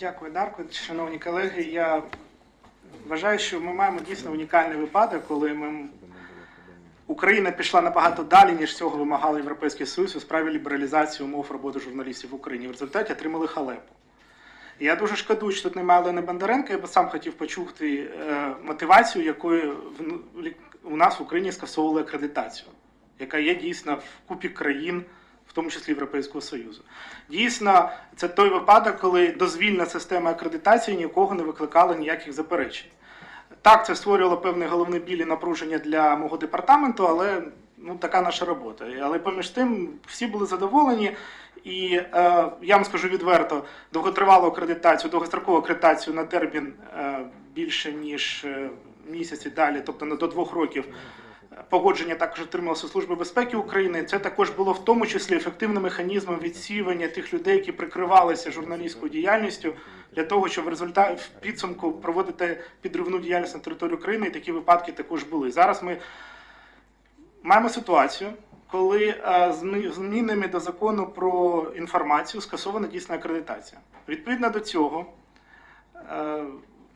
Дякую, Дарко. Шановні колеги. Я вважаю, що ми маємо дійсно унікальний випадок, коли ми... Україна пішла набагато далі, ніж цього вимагав Європейський Союз у справі лібералізації умов роботи журналістів в Україні. В результаті отримали халепу. Я дуже шкодую, що тут немає Олени Бондаренка. Я би сам хотів почути е, мотивацію, якою у нас в Україні скасовували акредитацію, яка є дійсно в купі країн, в тому числі Європейського Союзу. Дійсно, це той випадок, коли дозвільна система акредитації нікого не викликала ніяких заперечень. Так, це створювало певний головний біль і напруження для мого департаменту, але ну така наша робота. Але поміж тим всі були задоволені. І е, я вам скажу відверто, довготривалу акредитацію, довгострокову акредитацію на термін е, більше ніж е, місяць і далі, тобто на до двох років. Погодження також отрималося Служби безпеки України. Це також було в тому числі ефективним механізмом відсіювання тих людей, які прикривалися журналістською діяльністю, для того, щоб в результаті в підсумку проводити підривну діяльність на території України. І такі випадки також були. Зараз ми маємо ситуацію, коли е, змінами до закону про інформацію скасована дійсна акредитація. Відповідно до цього, е,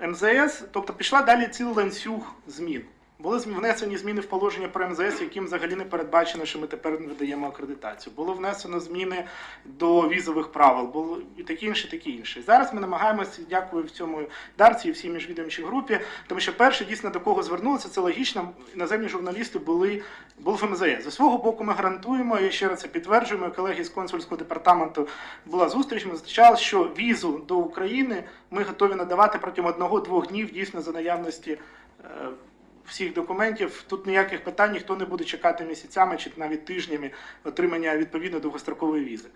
МЗС, тобто пішла далі цілий ланцюг змін. Були внесені зміни в положення про МЗС, яким взагалі не передбачено, що ми тепер не видаємо акредитацію. Було внесено зміни до візових правил, було і таке інше, таке інше. Зараз ми намагаємося, дякую в цьому дарці і всій міжвідомчій групі, тому що перше дійсно до кого звернулися, це логічно. Іноземні журналісти були, були в МЗС. Зі свого боку, ми гарантуємо, і ще раз це підтверджуємо. Колеги з консульського департаменту була зустріч. Ми зустрічали, що візу до України ми готові надавати протягом одного-двох днів дійсно за наявності. Всіх документів. Тут ніяких питань ніхто не буде чекати місяцями чи навіть тижнями отримання відповідно довгострокової візи.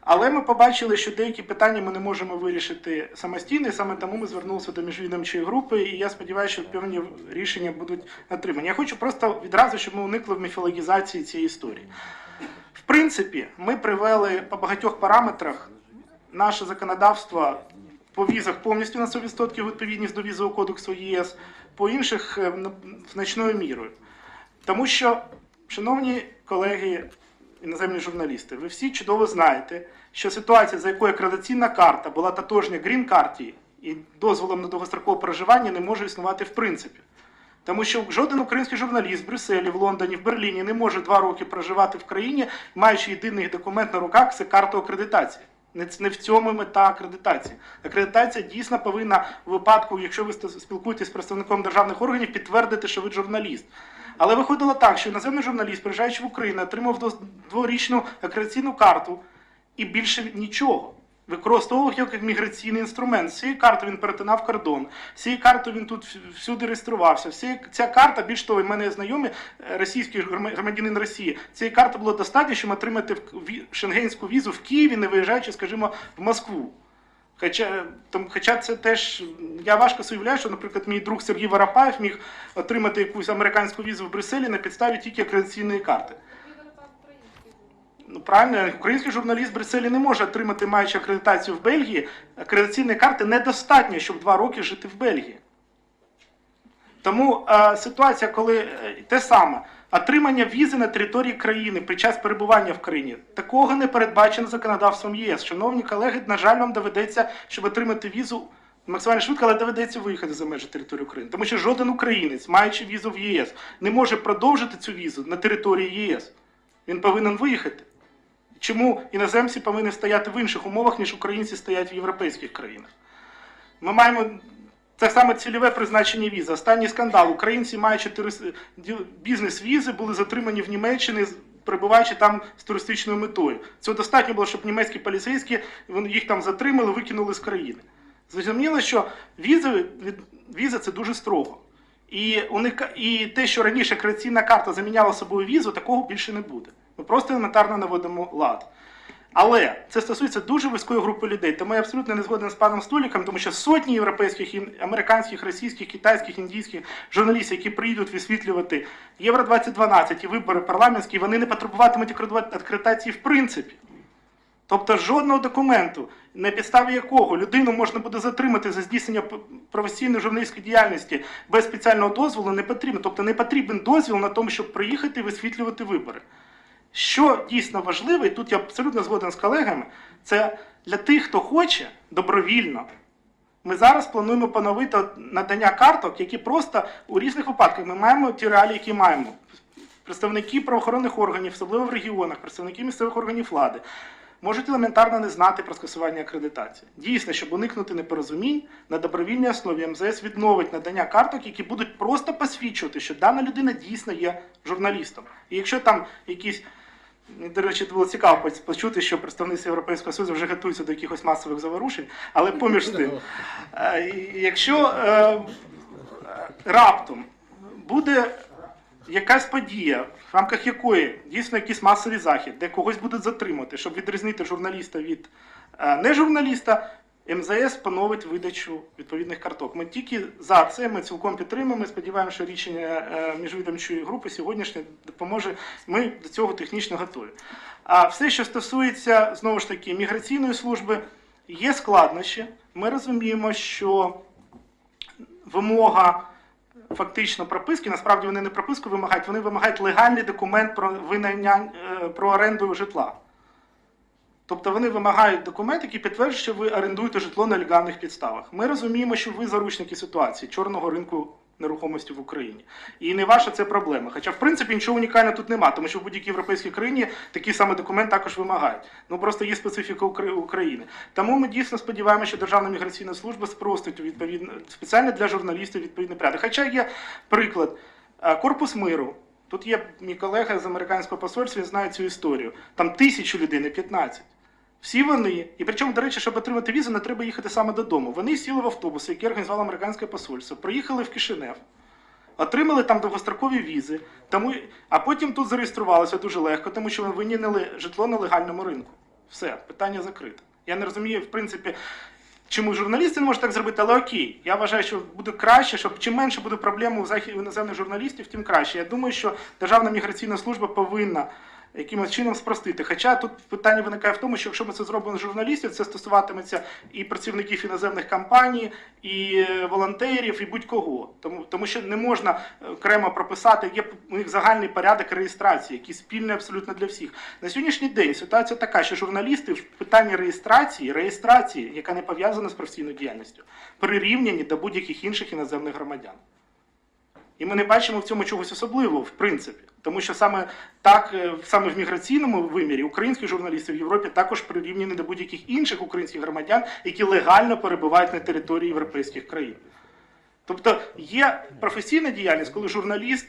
Але ми побачили, що деякі питання ми не можемо вирішити самостійно, і саме тому ми звернулися до міжвідомчої групи, і я сподіваюся, що певні рішення будуть отримані. Я хочу просто відразу, щоб ми уникли в міфологізації цієї історії. В принципі, ми привели по багатьох параметрах наше законодавство по візах повністю на 100% відповідність до візового кодексу ЄС, по інших е, значною мірою. Тому що, шановні колеги, іноземні журналісти, ви всі чудово знаєте, що ситуація, за якою акредитаційна карта була тотожня грін-карті і дозволом на довгострокове проживання, не може існувати в принципі. Тому що жоден український журналіст в Брюсселі, в Лондоні, в Берліні не може два роки проживати в країні, маючи єдиний документ на руках це карту акредитації. Не в цьому мета акредитації. Акредитація дійсно повинна в випадку, якщо ви спілкуєтесь з представником державних органів, підтвердити, що ви журналіст. Але виходило так, що іноземний журналіст, приїжджаючи в Україну, отримав дворічну акредитаційну карту і більше нічого. Використовував його як міграційний інструмент. З цією картою він перетинав кордон, з цією картою він тут всюди реєструвався. Всі, ця карта, більш того, в мене знайомі е, російський грома- громадянин Росії. Цієї карти було достатньо, щоб отримати в- шенгенську візу в Києві, не виїжджаючи, скажімо, в Москву. Хоча, там, хоча це теж я важко уявляю, що, наприклад, мій друг Сергій Воропаєв міг отримати якусь американську візу в Брюсселі на підставі тільки акредитаційної карти. Ну правильно, український журналіст в Брюсселі не може отримати, маючи акредитацію в Бельгії, акредитаційної карти недостатньо, щоб два роки жити в Бельгії. Тому е, ситуація, коли е, те саме, отримання візи на території країни під час перебування в країні, такого не передбачено законодавством ЄС. Шановні колеги, на жаль, вам доведеться, щоб отримати візу максимально швидко, але доведеться виїхати за межі території України. Тому що жоден українець, маючи візу в ЄС, не може продовжити цю візу на території ЄС. Він повинен виїхати. Чому іноземці повинні стояти в інших умовах, ніж українці стоять в європейських країнах? Ми маємо це саме цільове призначення візи. Останній скандал. Українці, маючи бізнес-візи, були затримані в Німеччині, перебуваючи там з туристичною метою. Цього достатньо було, щоб німецькі поліцейські їх там затримали, викинули з країни. Зрозуміло, що візи, віза це дуже строго. І, уника... і те, що раніше акредитаційна карта заміняла собою візу, такого більше не буде. Ми просто елементарно наводимо лад. Але це стосується дуже вузької групи людей. Тому я абсолютно не згоден з паном Століком, тому що сотні європейських, американських, російських, китайських, індійських журналістів, які приїдуть висвітлювати Євро 2012 і вибори парламентські, вони не потребуватимуть акредитації в принципі. Тобто жодного документу, на підставі якого людину можна буде затримати за здійснення професійної журналістської діяльності без спеціального дозволу, не потрібно. Тобто не потрібен дозвіл на тому, щоб приїхати і висвітлювати вибори. Що дійсно важливо, і тут я абсолютно згоден з колегами, це для тих, хто хоче добровільно Ми зараз плануємо поновити надання карток, які просто у різних випадках ми маємо ті реалії, які маємо. Представники правоохоронних органів, особливо в регіонах, представники місцевих органів влади, можуть елементарно не знати про скасування акредитації. Дійсно, щоб уникнути непорозумінь, на добровільній основі МЗС відновить надання карток, які будуть просто посвідчувати, що дана людина дійсно є журналістом. І якщо там якісь до речі, було цікаво почути, що представництво Європейського Союзу вже готуються до якихось масових заворушень, але поміж тим, е, якщо е, раптом буде якась подія, в рамках якої дійсно якийсь масовий захід, де когось будуть затримати, щоб відрізнити журналіста від е, нежурналіста, МЗС поновить видачу відповідних карток. Ми тільки за це, ми цілком підтримуємо. Сподіваємося, що рішення е, міжвідомчої групи сьогоднішнє допоможе. Ми до цього технічно готові. А все, що стосується знову ж таки міграційної служби, є складнощі. Ми розуміємо, що вимога фактично прописки, насправді вони не прописку вимагають, вони вимагають легальний документ про винайня е, про оренду житла. Тобто вони вимагають документ, який підтверджує, що ви орендуєте житло на легальних підставах. Ми розуміємо, що ви заручники ситуації чорного ринку нерухомості в Україні. І не ваша це проблема. Хоча, в принципі, нічого унікального тут немає, тому що в будь-якій європейській країні такий самий документ також вимагають. Ну просто є специфіка Укра- України. Тому ми дійсно сподіваємося, що Державна міграційна служба спростить відповідно спеціально для журналістів відповідний порядок. Хоча є приклад Е, Корпус миру. Тут є мій колега з американського посольства, він знає цю історію. Там тисячу людей, не 15. Всі вони, і причому, до речі, щоб отримати візу, не треба їхати саме додому. Вони сіли в автобуси, які організувало американське посольство, приїхали в Кишинев, отримали там довгострокові візи, тому, а потім тут зареєструвалися дуже легко, тому що вони винайняли житло на легальному ринку. Все, питання закрите. Я не розумію, в принципі, чому журналісти не можуть так зробити, але окей. Я вважаю, що буде краще, щоб чим менше буде проблем у іноземних журналістів, тим краще. Я думаю, що Державна міграційна служба повинна якимось чином спростити. Хоча тут питання виникає в тому, що якщо ми це зробимо з журналістів, це стосуватиметься і працівників іноземних компаній, і е, волонтерів, і будь-кого. Тому, тому що не можна е, окремо прописати, є у них загальний порядок реєстрації, який спільний абсолютно для всіх. На сьогоднішній день ситуація така, що журналісти в питанні реєстрації, реєстрації, яка не пов'язана з професійною діяльністю, прирівняні до будь-яких інших іноземних громадян. І ми не бачимо в цьому чогось особливого, в принципі. Тому що саме так, е, саме в міграційному вимірі українські журналісти в Європі також прирівняні до будь-яких інших українських громадян, які легально перебувають на території європейських країн. Тобто є професійна діяльність, коли журналіст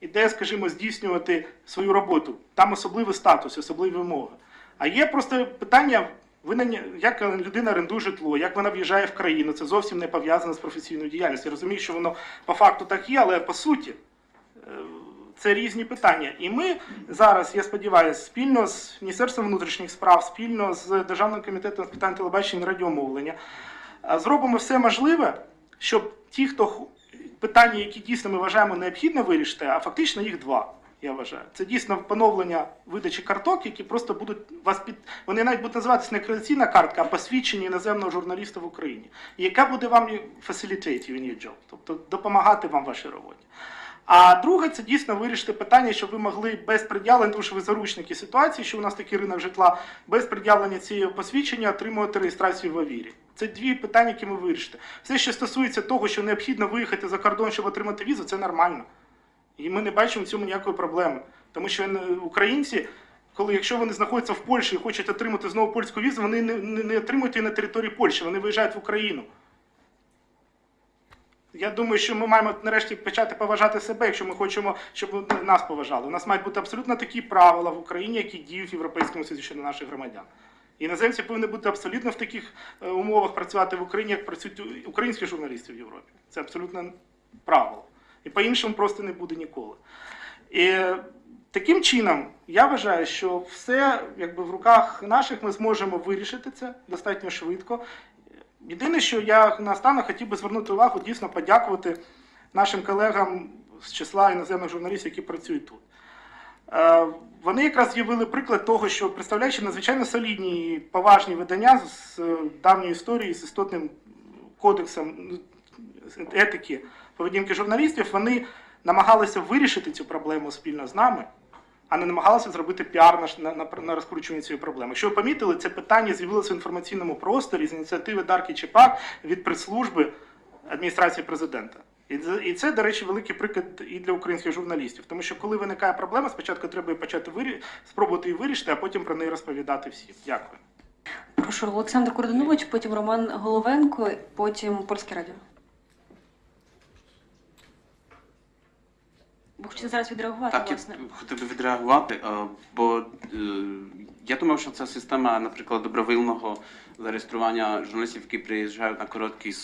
іде, скажімо, здійснювати свою роботу. Там особливий статус, особливі вимоги. А є просто питання, винання- як людина орендує житло, як вона в'їжджає в країну. Це зовсім не пов'язано з професійною діяльністю. Я розумію, що воно по факту так є, але по суті. е, Це різні питання. І ми зараз, я сподіваюся, спільно з Міністерством внутрішніх справ, спільно з Державним комітетом з питань телебачення і радіомовлення, е, зробимо все можливе, щоб ті, хто питання, які дійсно ми вважаємо необхідно вирішити, а фактично їх два. Я вважаю, це дійсно поновлення видачі карток, які просто будуть вас під вони навіть будуть називатися не акредитаційна картка, а посвідчення іноземного журналіста в Україні, яка буде вам facilitate you in job, тобто допомагати вам в вашій роботі. А друге, це дійсно вирішити питання, щоб ви могли без пред'явлення, тому що ви заручники ситуації, що у нас такий ринок житла, без пред'явлення цієї посвідчення отримувати реєстрацію в авірі. Це дві питання, які ми вирішити. Все, що стосується того, що необхідно виїхати за кордон, щоб отримати візу, це нормально. І ми не бачимо в цьому ніякої проблеми. Тому що е, українці, коли якщо вони знаходяться в Польщі і хочуть отримати знову польську візу, вони не, не, отримують її на території Польщі, вони виїжджають в Україну. Я думаю, що ми маємо нарешті почати поважати себе, якщо ми хочемо, щоб нас поважали. У нас мають бути абсолютно такі правила в Україні, які діють в Європейському Союзі щодо наших громадян. Іноземці повинні бути абсолютно в таких е, умовах працювати в Україні, як працюють українські журналісти в Європі. Це абсолютно правило. І по-іншому просто не буде ніколи. І таким чином, я вважаю, що все якби в руках наших ми зможемо вирішити це достатньо швидко. Єдине, що я наостанок хотів би звернути увагу, дійсно подякувати нашим колегам з числа іноземних журналістів, які працюють тут. Е, Вони якраз з'явили приклад того, що представляючи надзвичайно солідні і поважні видання з давньої історії, з істотним кодексом ну, етики поведінки журналістів, вони намагалися вирішити цю проблему спільно з нами, а не намагалися зробити піар на, на, на, розкручуванні цієї проблеми. Якщо ви помітили, це питання з'явилося в інформаційному просторі з ініціативи Дарки Чепак від прес-служби адміністрації президента. І це, до речі, великий приклад і для українських журналістів. Тому що коли виникає проблема, спочатку треба почати вирі... спробувати її вирішити, а потім про неї розповідати всім. Дякую. Прошу Олександр Кордонович, потім Роман Головенко, потім Польське радіо. Ви хотів зараз відреагувати, Так, я хотів би відреагувати, е, бо е, я думав, що ця система, наприклад, добровільного зареєстрування журналістів, які приїжджають на короткий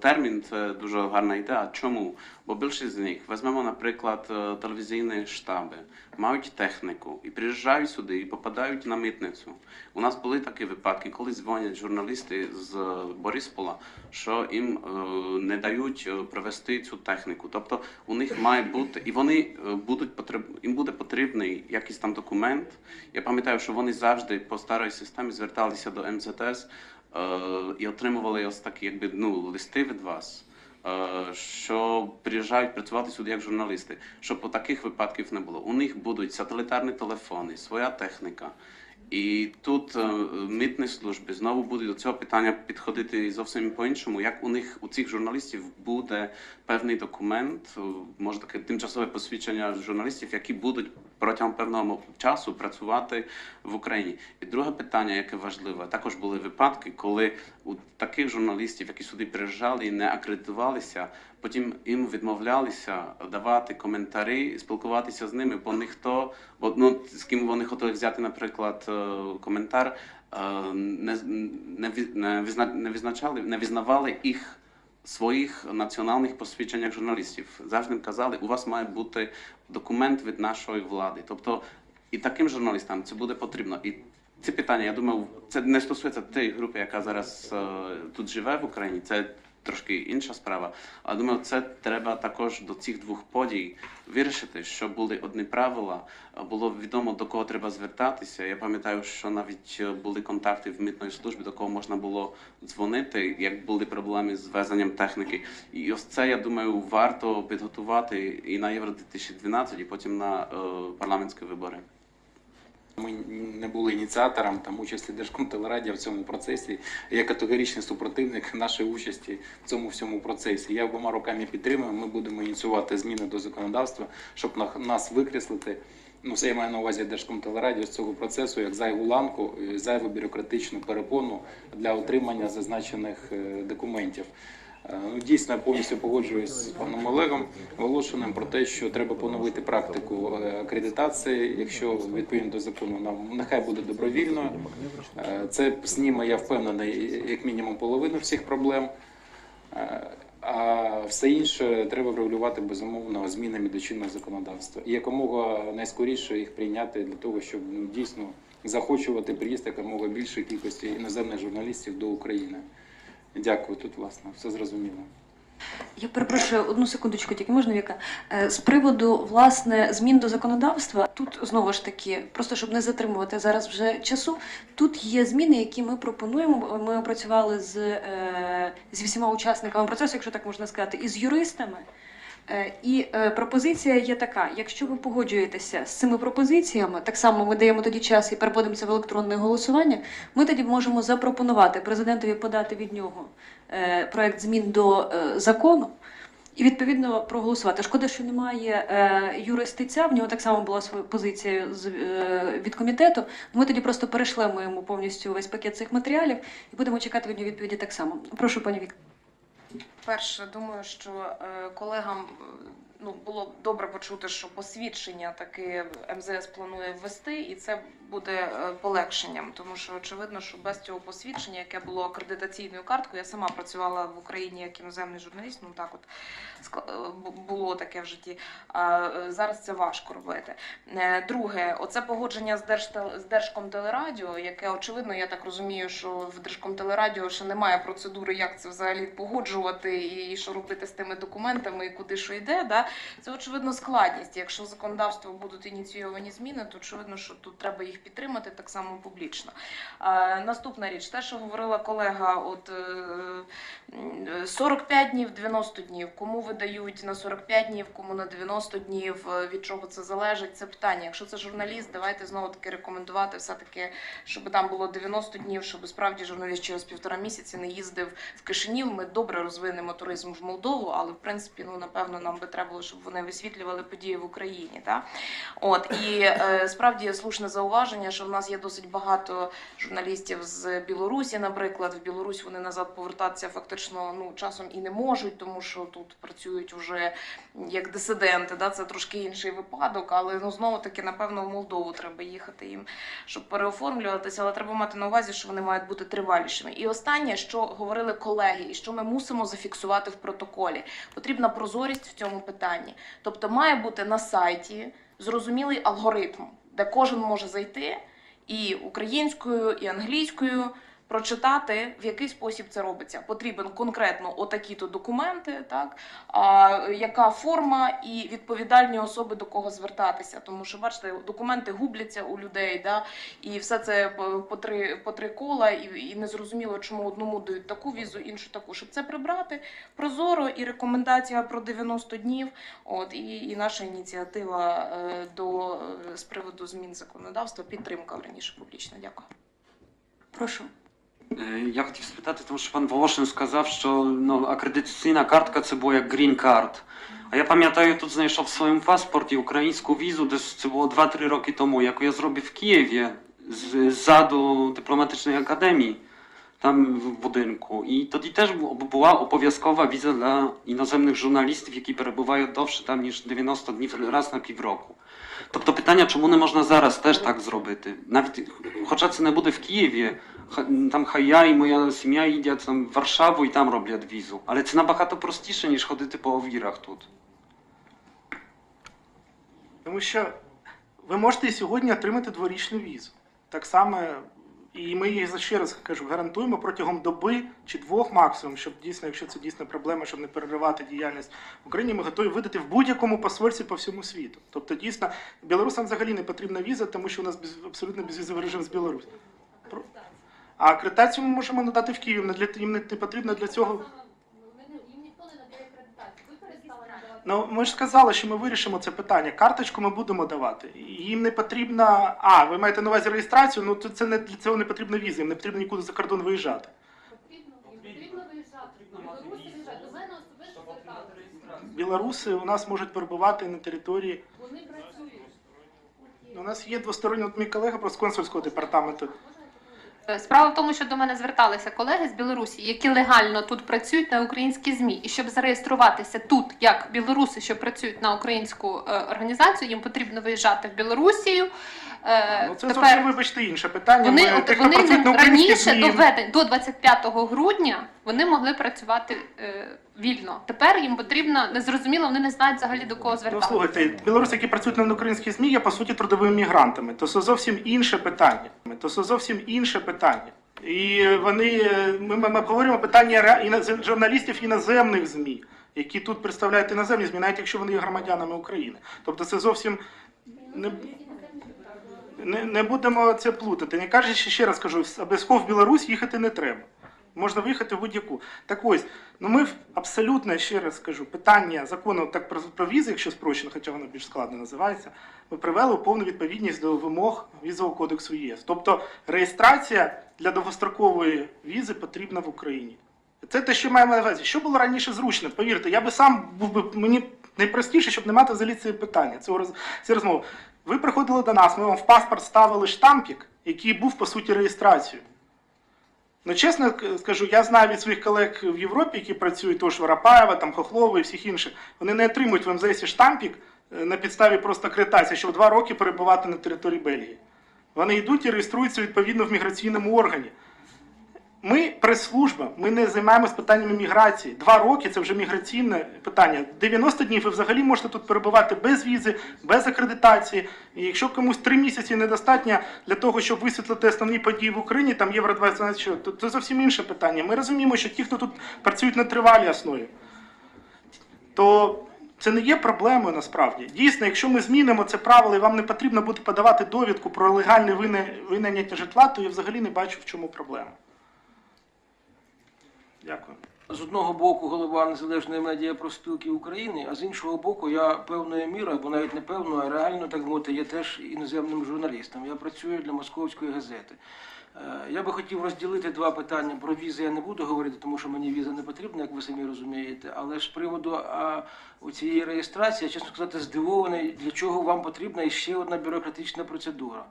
термін, це дуже гарна ідея. Чому? Бо більшість з них візьмемо, наприклад, е, телевізійні штаби, мають техніку і приїжджають сюди і попадають на митницю. У нас були такі випадки, коли дзвонять журналісти з Бориспола, що їм е, не дають е, провести цю техніку. Тобто у них має бути, і вони будуть потреб, їм буде потрібний якийсь там документ. Я пам'ятаю, що вони завжди по старій системі зверталися до МЗТС і отримували ось такі, якби ну листи від вас. е, Що приїжджають працювати сюди як журналісти, щоб таких випадків не було. У них будуть сателітарні телефони, своя техніка. І тут е, митні служби знову будуть до цього питання підходити зовсім по-іншому. Як у них у цих журналістів буде певний документ, е, може таке тимчасове посвідчення журналістів, які будуть протягом певного часу працювати в Україні. І друге питання, яке важливе, також були випадки, коли у таких журналістів, які сюди приїжджали і не акредитувалися, потім їм відмовлялися давати коментарі, спілкуватися з ними, бо ніхто, бо ну з ким вони хотіли взяти, наприклад, е, коментар, е, не, не, не визначали, не визнавали їх своїх національних посвідченнях журналістів. Завжди казали, у вас має бути документ від нашої влади. Тобто і таким журналістам це буде потрібно. І ці питання, я думаю, це не стосується тієї групи, яка зараз е, тут живе в Україні. Це трошки інша справа. Але думаю, це треба також до цих двох подій вирішити, щоб були одні правила, було відомо до кого треба звертатися. Я пам'ятаю, що навіть були контакти в митної службі, до кого можна було дзвонити, як були проблеми з везенням техніки. І ось це, я думаю, варто підготувати і на Євро 2012, і потім на е, парламентські вибори. Ми не були ініціатором там участі Держкомтелерадіо в цьому процесі. Я категоричний супротивник нашої участі в цьому всьому процесі. Я обома руками підтримую. Ми будемо ініціювати зміни до законодавства, щоб нас викреслити. Ну, це я маю на увазі Держкомтелерадіо з цього процесу як зайву ланку, зайву бюрократичну перепону для отримання зазначених е, документів. Е, Ну, дійсно, повністю погоджуюсь з паном Олегом Волошиним про те, що треба поновити практику е, акредитації, якщо відповідно до закону нам нехай буде добровільною. Е, Це зніме, я впевнений, як мінімум половину всіх проблем. А все інше треба врегулювати безумовно змінами до чинного законодавства і якомога найскоріше їх прийняти для того, щоб ну, дійсно захочувати приїзд якомога більшої кількості іноземних журналістів до України. Дякую, тут власне все зрозуміло. Я перепрошую одну секундочку, тільки можна Віка. Е, З приводу власне змін до законодавства, тут знову ж таки, просто щоб не затримувати зараз вже часу. Тут є зміни, які ми пропонуємо. Ми опрацювали з, е, з усіма учасниками процесу, якщо так можна сказати, і з юристами. Е, І е, пропозиція є така: якщо ви погоджуєтеся з цими пропозиціями, так само ми даємо тоді час і переводимо це в електронне голосування. Ми тоді можемо запропонувати президентові подати від нього е, проект змін до закону. І відповідно проголосувати. Шкода, що немає е, юристиця. В нього так само була своя позиція з е, від комітету. Ми тоді просто перешлемо йому повністю весь пакет цих матеріалів і будемо чекати від нього відповіді так само. Прошу, пані Вік. Перше, думаю, що е, колегам ну, було добре почути, що посвідчення таки МЗС планує ввести, і це буде е, полегшенням, тому що очевидно, що без цього посвідчення, яке було акредитаційною карткою, я сама працювала в Україні як іноземний журналіст, ну так от е, було таке в житті. А е, зараз це важко робити. Друге, оце погодження з Держтел- з Держкомтелерадіо, яке очевидно, я так розумію, що в Держкомтелерадіо ще немає процедури, як це взагалі погоджувати і що робити з тими документами, і куди що йде. Да? Це очевидно складність. Якщо законодавство будуть ініційовані зміни, то очевидно, що тут треба їх підтримати так само публічно. Е, наступна річ, те, що говорила колега, от е, е, 45 днів, 90 днів. Кому видають на 45 днів, кому на 90 днів. е, Від чого це залежить? Це питання. Якщо це журналіст, давайте знову таки рекомендувати все таки, щоб там було 90 днів, щоб справді журналіст через півтора місяці не їздив в Кишинів. Ми добре розвинемо туризм в Молдову, але в принципі, ну напевно, нам би треба щоб вони висвітлювали події в Україні. Та? От і е, справді слушне зауваження, що в нас є досить багато журналістів з Білорусі, наприклад. В Білорусь вони назад повертатися фактично ну часом і не можуть, тому що тут працюють вже як дисиденти. Да? Це трошки інший випадок, але ну знову таки, напевно, в Молдову треба їхати їм, щоб переоформлюватися. Але треба мати на увазі, що вони мають бути тривалішими. І останнє, що говорили колеги, і що ми мусимо зафіксувати в протоколі, потрібна прозорість в цьому питанні. Тобто має бути на сайті зрозумілий алгоритм, де кожен може зайти і українською, і англійською прочитати, в який спосіб це робиться. Потрібен конкретно отакі-то документи, так а, яка форма і відповідальні особи до кого звертатися. Тому що бачите, документи губляться у людей, да, і все це по- три, по три кола, і, і незрозуміло, чому одному дають таку візу, іншу таку. Щоб це прибрати, прозоро і рекомендація про 90 днів. От і, і наша ініціатива е, до з приводу змін законодавства підтримка раніше публічна. Дякую. Прошу. Е, Я хотів спитати, тому що пан Волошин сказав, що ну, акредитаційна картка це було як green card. А я пам'ятаю, тут знайшов в своєму паспорті українську візу, десь це було 2-3 роки тому, яку я зробив в Києві з- ззаду дипломатичної академії, там в будинку. І тоді теж бу- була обов'язкова віза для іноземних журналістів, які перебувають довше там, ніж 90 днів раз на півроку. Тобто питання, чому не можна зараз теж так зробити? Навіть хоча це не буде в Києві, ха- там хай я і моя сім'я їдять там в Варшаву і там роблять візу. Але це набагато простіше, ніж ходити по овірах тут. Тому що ви можете і сьогодні отримати дворічну візу. Так само, і ми її ще раз кажу, гарантуємо протягом доби чи двох максимум, щоб дійсно, якщо це дійсно проблема, щоб не переривати діяльність в Україні, ми готові видати в будь-якому посольстві по всьому світу. Тобто, дійсно, білорусам взагалі не потрібна віза, тому що у нас без, абсолютно безвізовий режим з Білорусі. А акредитацію ми можемо надати в Київ. Не для їм не потрібно для цього. Їм ніхто не надає акредитацію. Ви перестали надавати. Ну, ми ж сказали, що ми вирішимо це питання. Карточку ми будемо давати. Їм не потрібна. А, ви маєте на увазі реєстрацію? Ну то це не для цього не потрібна віза, їм не потрібно нікуди за кордон виїжджати. Потрібно, їм потрібно виїжджати. Білоруси виїжджають. До мене особисто зверталися. Білоруси у нас можуть перебувати на території. Вони працюють. У нас є двосторонні, от мій колега просто з консульського департаменту. Е, Справа в тому, що до мене зверталися колеги з Білорусі, які легально тут працюють на українські змі, і щоб зареєструватися тут як білоруси, що працюють на українську е, організацію, їм потрібно виїжджати в Білорусію. Е, Ну це зовсім, вибачте, інше питання. Вони, Ми от, вони не, раніше до, введень- до 25 грудня вони могли працювати е, вільно. Тепер їм потрібно незрозуміло, вони не знають взагалі до кого Ну, звертатися. слухайте, білоруси, які працюють на українській ЗМІ, є по суті трудовими мігрантами. То це зовсім інше питання. То це зовсім інше питання. І вони е, ми, ми обговорюємо питання ре- журналістів іноземних ЗМІ, які тут представляють іноземні ЗМІ, навіть якщо вони є громадянами України. Тобто це зовсім не, не, не будемо це плутати. Не кажучи, ще раз кажу, обов'язково в Білорусь їхати не треба. Можна виїхати в будь-яку. Так ось, ну ми абсолютно ще раз скажу, питання закону так про, про візи, якщо спрощено, хоча воно більш складно називається, ми привели у повну відповідність до вимог візового кодексу ЄС. Тобто реєстрація для довгострокової візи потрібна в Україні. Це те, що маємо на увазі. Що було раніше зручно? Повірте, я би сам був би мені найпростіше, щоб не мати взагалі це питання. Цього роз розмови. Ви приходили до нас, ми вам в паспорт ставили штампік, який був по суті реєстрацією. Ну, чесно скажу, я знаю від своїх колег в Європі, які працюють, тож Воропаєва, там Хохлова і всіх інших, вони не отримують в МЗС штампік е, на підставі просто акредитації, щоб два роки перебувати на території Бельгії. Вони йдуть і реєструються відповідно в міграційному органі. Ми прес-служба, ми не займаємося питаннями міграції. Два роки це вже міграційне питання. 90 днів ви взагалі можете тут перебувати без візи, без акредитації. І якщо комусь три місяці недостатньо для того, щоб висвітлити основні події в Україні, там євро 20 то це зовсім інше питання. Ми розуміємо, що ті, хто тут працюють на тривалій основі, то це не є проблемою насправді. Дійсно, якщо ми змінимо це правило і вам не потрібно буде подавати довідку про легальне винайняття житла, то я взагалі не бачу, в чому проблема. Дякую. з одного боку голова Незалежної медіапроспілки України, а з іншого боку, я певною мірою, або навіть не певною, а реально так мовити, є теж іноземним журналістом. Я працюю для московської газети. Е, Я би хотів розділити два питання. Про візи я не буду говорити, тому що мені віза не потрібна, як ви самі розумієте. Але ж з приводу а, цієї реєстрації, я чесно сказати, здивований, для чого вам потрібна іще одна бюрократична процедура.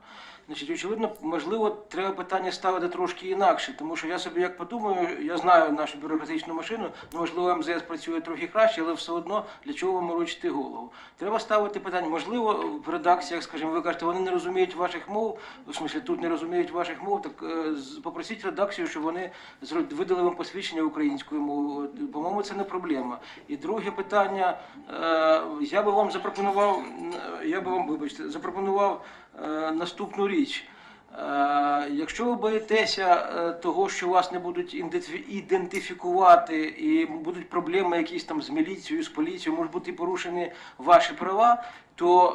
Значить, очевидно, можливо, треба питання ставити трошки інакше, тому що я собі як подумаю, я знаю нашу бюрократичну машину, ну, можливо, МЗС працює трохи краще, але все одно для чого вам морочити голову? Треба ставити питання. Можливо, в редакціях, скажімо, ви кажете, вони не розуміють ваших мов, в смислі тут не розуміють ваших мов, так е, попросіть редакцію, щоб вони видали вам посвідчення українською мовою. По-моєму, це не проблема. І друге питання, я би вам запропонував, я би вам, вибачте, запропонував е, наступну річ. Е, Якщо ви боїтеся е, того, що вас не будуть ідентифікувати і будуть проблеми якісь там з міліцією, з поліцією, можуть бути порушені ваші права, то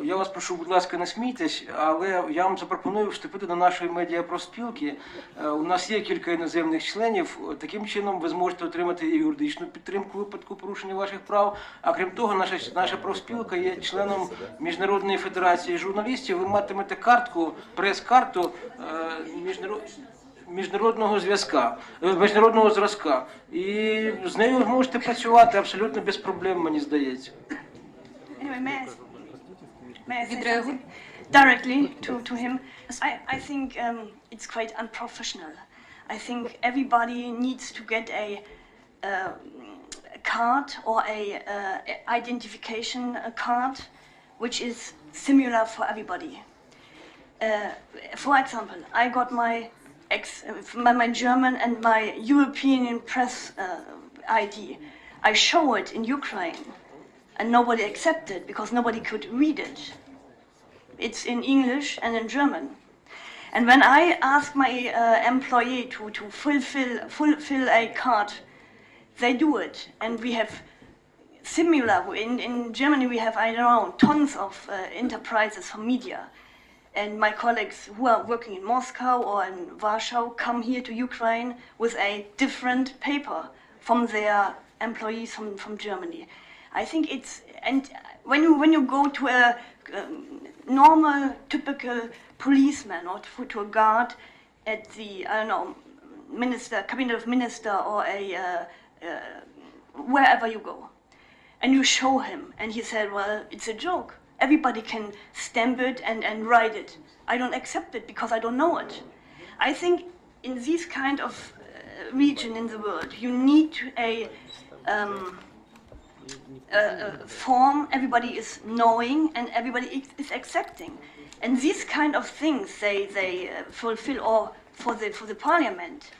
е, я вас прошу, будь ласка, не смійтесь, але я вам запропоную вступити до нашої медіапроспілки. Е, У нас є кілька іноземних членів. Таким чином ви зможете отримати і юридичну підтримку випадку порушення ваших прав. А крім того, наша наша профспілка є членом Міжнародної федерації журналістів. Ви матимете картку, прес-карту е, міжнарод... міжнародного зв'язка, е, міжнародного зразка. І з нею можете працювати абсолютно без проблем, мені здається. Anyway, may I, may I say something directly to, to him? I, I think um, it's quite unprofessional. I think everybody needs to get a, uh, a card or a uh, identification card which is similar for everybody. Uh, for example, I got my ex, my, my German and my European press uh, ID. I show it in Ukraine, and nobody accepted because nobody could read it. It's in English and in German. And when I ask my uh, employee to, to fulfill, fulfill a card, they do it. And we have similar, in, in Germany we have, I don't know, tons of uh, enterprises for media. And my colleagues who are working in Moscow or in Warsaw come here to Ukraine with a different paper from their employees from, from Germany. I think it's and when you when you go to a um, normal typical policeman or to, to a guard at the I don't know minister cabinet of minister or a uh, uh, wherever you go, and you show him, and he said, "Well, it's a joke. Everybody can stamp it and, and write it. I don't accept it because I don't know it." I think in this kind of uh, region in the world, you need a um, uh, uh, form everybody is knowing and everybody is- accepting. And these kind of things they, they uh, fulfill or for the, for the parliament,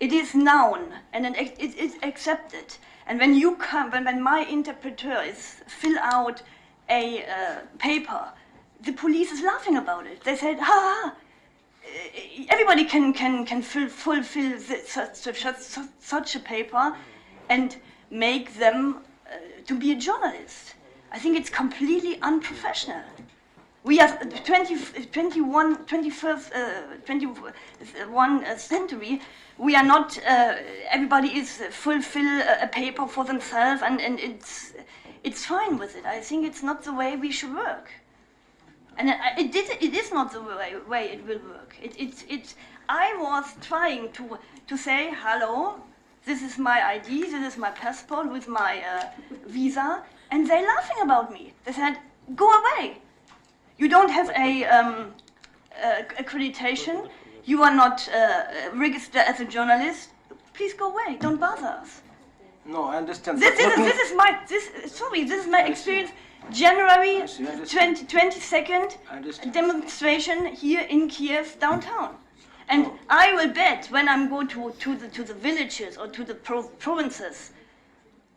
it is known and it, it is accepted. And when you come, when, when my interpreter is fill out a uh, paper, the police is laughing about it. They said, ha ha, uh, everybody can can can fill, fulfill this, such, such, such a paper and make them uh, to be a journalist. I think it's completely unprofessional. We are 20, 21, 21st, uh, 21 uh, century. We are not. Uh, everybody is uh, fulfill a, a paper for themselves, and, and it's it's fine with it. I think it's not the way we should work. And it, it is not the way, way it will work. It, it, it, I was trying to, to say, hello, this is my ID, this is my passport with my uh, visa, and they're laughing about me. They said, go away. You don't have a um, uh, accreditation, you are not uh, registered as a journalist. Please go away, don't bother us. No, I understand. This, this, is, this is my this sorry this is my experience January I see, I 20, 22nd demonstration here in Kiev downtown and I will bet when I'm going to, to the to the villages or to the pro- provinces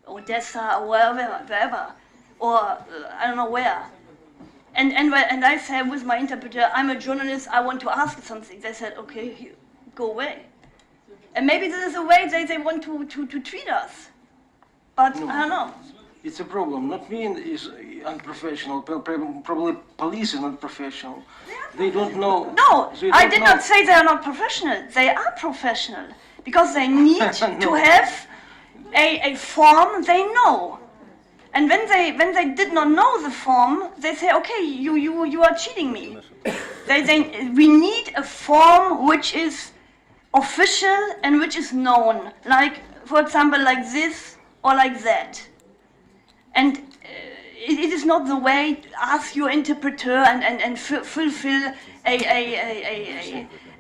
Odessa or wherever wherever or uh, I don't know where. And and and I said with my interpreter I'm a journalist I want to ask something. They said okay you, go away. And maybe this is a way they, they want to, to, to treat us. But No. I don't know. It's a problem. Not me is unprofessional. Pro- pro- Probably police is not professional. They don't know. No, I don't did know. not say they are not professional. They are professional because they need No. to have a, a form they know. And when they when they did not know the form, they say, okay, you you you are cheating me. they, they we need a form which is official and which is known, like for example, like this or like that And uh, it, it is not the way to ask your interpreter and and and fu- fulfill a a a a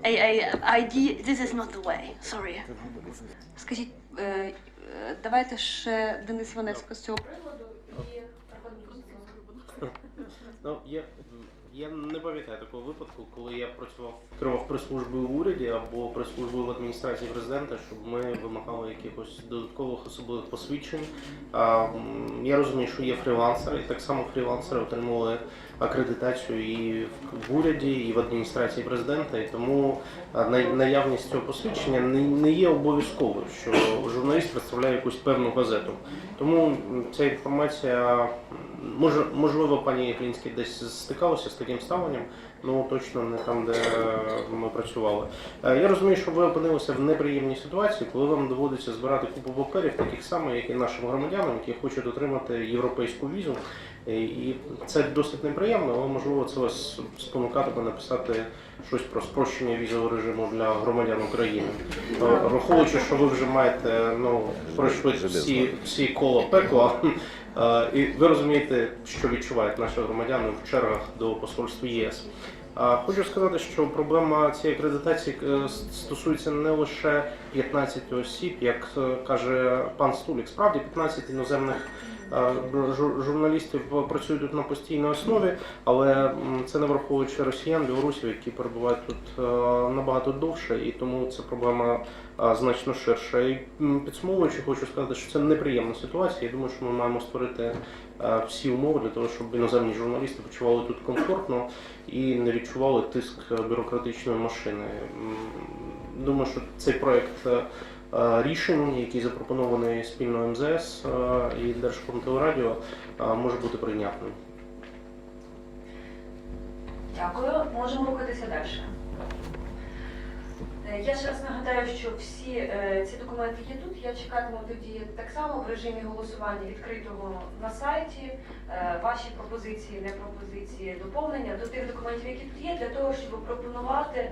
a, a, a ID. This is not the way. Sorry. Скажіть, е, е, давайте ще Денис Іванецько з цього приводу і Ну, я, я не пам'ятаю такого випадку, коли я працював керував прес-службою в уряді або прес-службою в адміністрації президента, щоб ми вимагали якихось додаткових особливих посвідчень. Я розумію, що є фрілансери, і так само фрілансери отримали акредитацію і в- уряді, і в адміністрації президента, і тому наявність цього посвідчення не, є обов'язковою, що журналіст представляє якусь певну газету. Тому ця інформація може, можливо, пані Глінський десь стикалася з таким ставленням, ну точно не там, де ми працювали. Е, Я розумію, що ви опинилися в неприємній ситуації, коли вам доводиться збирати купу паперів, таких самих, як і нашим громадянам, які хочуть отримати європейську візу. Е, І це досить неприємно, але можливо це вас спонукатиме написати щось про спрощення візового режиму для громадян України. Враховуючи, що ви вже маєте ну пройшли всі, всі кола пекла. Е, І ви розумієте, що відчувають наші громадяни в чергах до посольства ЄС. Хочу сказати, що проблема цієї акредитації е, стосується не лише 15 осіб, як каже пан Стулік. Справді 15 іноземних е, жур- працюють тут на постійній основі, але це не враховуючи росіян, білорусів, які перебувають тут е, набагато довше, і тому ця проблема значно ширша. І підсумовуючи, хочу сказати, що це неприємна ситуація. Я думаю, що ми маємо створити е, всі умови для того, щоб іноземні журналісти почували тут комфортно і не відчували тиск е, бюрократичної машини. Думаю, що цей проект рішень, які запропоновані спільно МЗС е, і Держкомтелерадіо, е, може бути прийнятним. Дякую. Можемо рухатися далі. Е, Я ще раз нагадаю, що всі е, ці документи є тут. Я чекатиму тоді так само в режимі голосування відкритого на сайті. Е, ваші пропозиції, не пропозиції, доповнення до тих документів, які тут є, для того, щоб пропонувати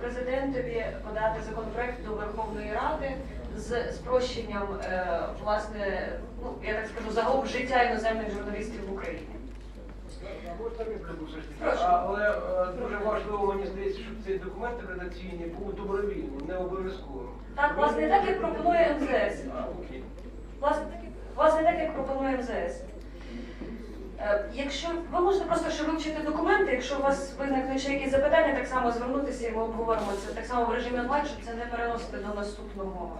президентові подати законопроект до Верховної Ради з спрощенням власне, ну я так скажу, загалом життя іноземних журналістів в Україні. Але е, дуже важливо, мені здається, щоб цей документ редакційний був добровільним, не обов'язковим. Так, власне, так як пропонує МЗС. А, окей. Власне, так, власне, так як пропонує МЗС. Е, Якщо ви можете просто ще вивчити документи, якщо у вас виникнуть ще якісь запитання, так само звернутися і ми обговоримо це так само в режимі онлайн, щоб це не переносити до наступного